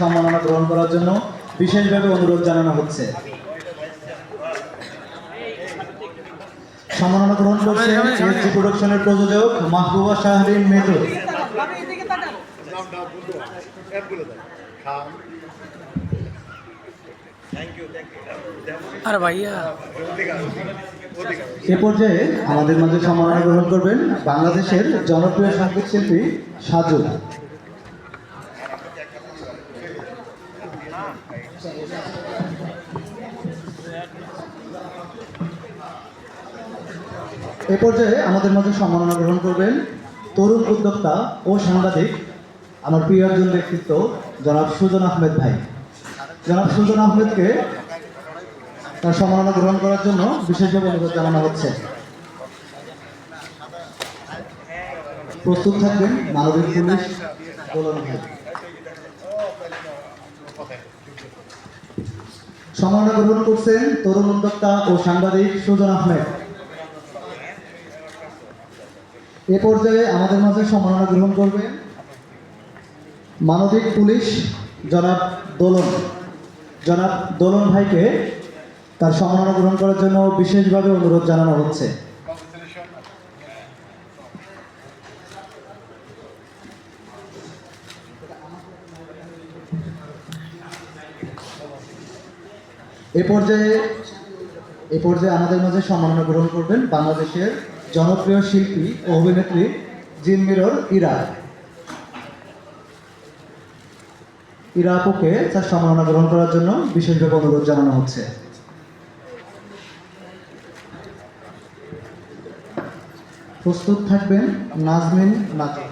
সম্মাননা গ্রহণ করার জন্য বিশেষভাবে অনুরোধ জানানো হচ্ছে। সম্মাননা গ্রহণ করছে এসজি প্রোডাকশনের প্রযোজক মাহবুবা শাহরিন মেটু আরে ভাইয়া এ পর্যায়ে আমাদের মাঝে সম্মাননা গ্রহণ করবেন বাংলাদেশের জনপ্রিয় সংগীত শিল্পী সাজু। এ পর্যায়ে আমাদের মাঝে সম্মাননা গ্রহণ করবেন তরুণ উদ্যোক্তা ও সাংবাদিক আমার প্রিয় একজন ব্যক্তিত্ব, জনাব সুজন আহমেদ ভাই। জনাব সুজন আহমেদকে তার সম্মাননা গ্রহণ করার জন্য বিশেষভাবে অনুরোধ জানানো হচ্ছে। প্রস্তুত থাকবেন মানবিক পুলিশ দোলন ভাই। সম্মাননা গ্রহণ করছেন তরুণ উদ্যোক্তা ও সাংবাদিক সুজন আহমেদ। এ পর্যায়ে আমাদের মাঝে সম্মাননা গ্রহণ করবেন মানবিক পুলিশ জনাব দোলন। জনাব দোলন ভাইকে তার সম্মাননা গ্রহণ করার জন্য বিশেষভাবে অনুরোধ জানানো হচ্ছে। এ পর্যায়ে এ পর্যায়ে আমাদের মাঝে সম্মাননা গ্রহণ করবেন বাংলাদেশের জনপ্রিয় শিল্পী ও অভিনেত্রী জিন মিরর ইরা। ইরা তার সম্মাননা গ্রহণ করার জন্য বিশেষভাবে অনুরোধ জানানো হচ্ছে। প্রস্তুত থাকবেন নাজমিন নাজমিন